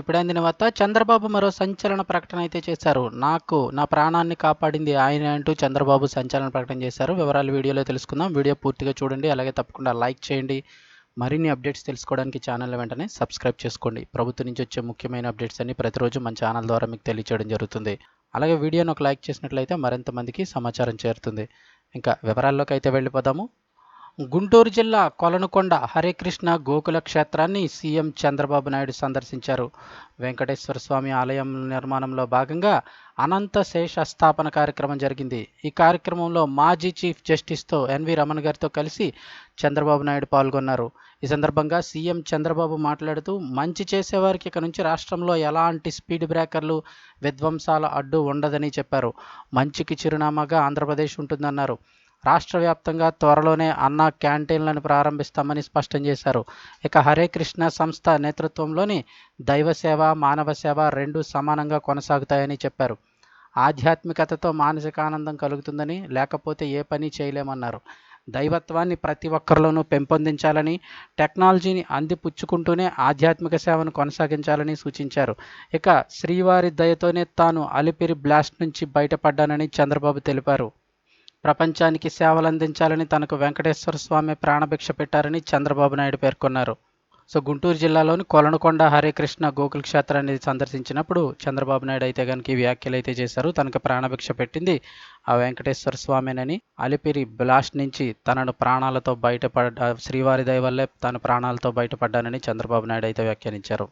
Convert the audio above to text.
ఇప్పుడైన అందిన వార్త చంద్రబాబు మరో సంచలన ప్రకటన అయితే చేశారు. నాకు నా ప్రాణాన్ని కాపాడింది ఆయన అంటూ చంద్రబాబు సంచలన ప్రకటన చేశారు. వివరాలు వీడియోలో తెలుసుకుందాం. వీడియో పూర్తిగా చూడండి. అలాగే తప్పకుండా లైక్ చేయండి. మరిన్ని అప్డేట్స్ తెలుసుకోవడానికి ఛానల్ వెంటనే సబ్స్క్రైబ్ చేసుకోండి. ప్రభుత్వం నుంచి వచ్చే ముఖ్యమైన అప్డేట్స్ అన్ని ప్రతిరోజు మన ఛానల్ ద్వారా మీకు తెలియచేయడం జరుగుతుంది. అలాగే వీడియోను ఒక లైక్ చేసినట్లయితే మరింత మందికి సమాచారం చేరుతుంది. ఇంకా వివరాల్లోకి అయితే వెళ్ళిపోదాము. గుంటూరు జిల్లా కొలనుకొండ హరేకృష్ణ గోకుల క్షేత్రాన్ని సీఎం చంద్రబాబు నాయుడు సందర్శించారు. వెంకటేశ్వర స్వామి ఆలయం నిర్మాణంలో భాగంగా అనంత శేష స్థాపన కార్యక్రమం జరిగింది. ఈ కార్యక్రమంలో మాజీ చీఫ్ జస్టిస్తో ఎన్వి రమణ గారితో కలిసి చంద్రబాబు నాయుడు పాల్గొన్నారు. ఈ సందర్భంగా సీఎం చంద్రబాబు మాట్లాడుతూ మంచి చేసేవారికి ఇక నుంచి రాష్ట్రంలో ఎలాంటి స్పీడ్ బ్రేకర్లు విధ్వంసాల అడ్డు ఉండదని చెప్పారు. మంచికి చిరునామాగా ఆంధ్రప్రదేశ్ ఉంటుందన్నారు. రాష్ట్ర వ్యాప్తంగా త్వరలోనే అన్న క్యాంటీన్లను ప్రారంభిస్తామని స్పష్టం చేశారు. ఇక హరే కృష్ణ సంస్థ నేతృత్వంలోని దైవ సేవ మానవ సేవ రెండు సమానంగా కొనసాగుతాయని చెప్పారు. ఆధ్యాత్మికతతో మానసిక ఆనందం కలుగుతుందని లేకపోతే ఏ పని చేయలేమన్నారు. దైవత్వాన్ని ప్రతి ఒక్కరిలోనూ పెంపొందించాలని టెక్నాలజీని అందిపుచ్చుకుంటూనే ఆధ్యాత్మిక సేవను కొనసాగించాలని సూచించారు. ఇక శ్రీవారి దయతోనే తాను అలిపిరి బ్లాస్ట్ నుంచి బయటపడ్డానని చంద్రబాబు తెలిపారు. ప్రపంచానికి సేవలందించాలని తనకు వెంకటేశ్వర స్వామి ప్రాణభిక్ష పెట్టారని చంద్రబాబు నాయుడు పేర్కొన్నారు. సో గుంటూరు జిల్లాలోని కొలనుకొండ హరికృష్ణ గోకుల్ క్షేత్రాన్ని సందర్శించినప్పుడు చంద్రబాబు నాయుడు అయితే కనుక ఈ వ్యాఖ్యలు అయితే చేశారు. తనకు ప్రాణభిక్ష పెట్టింది ఆ వెంకటేశ్వర స్వామినని అలిపిరి బ్లాస్ట్ నుంచి తనను ప్రాణాలతో బయటపడ శ్రీవారి దయ వల్లే తన ప్రాణాలతో బయటపడ్డానని చంద్రబాబు నాయుడు అయితే వ్యాఖ్యానించారు.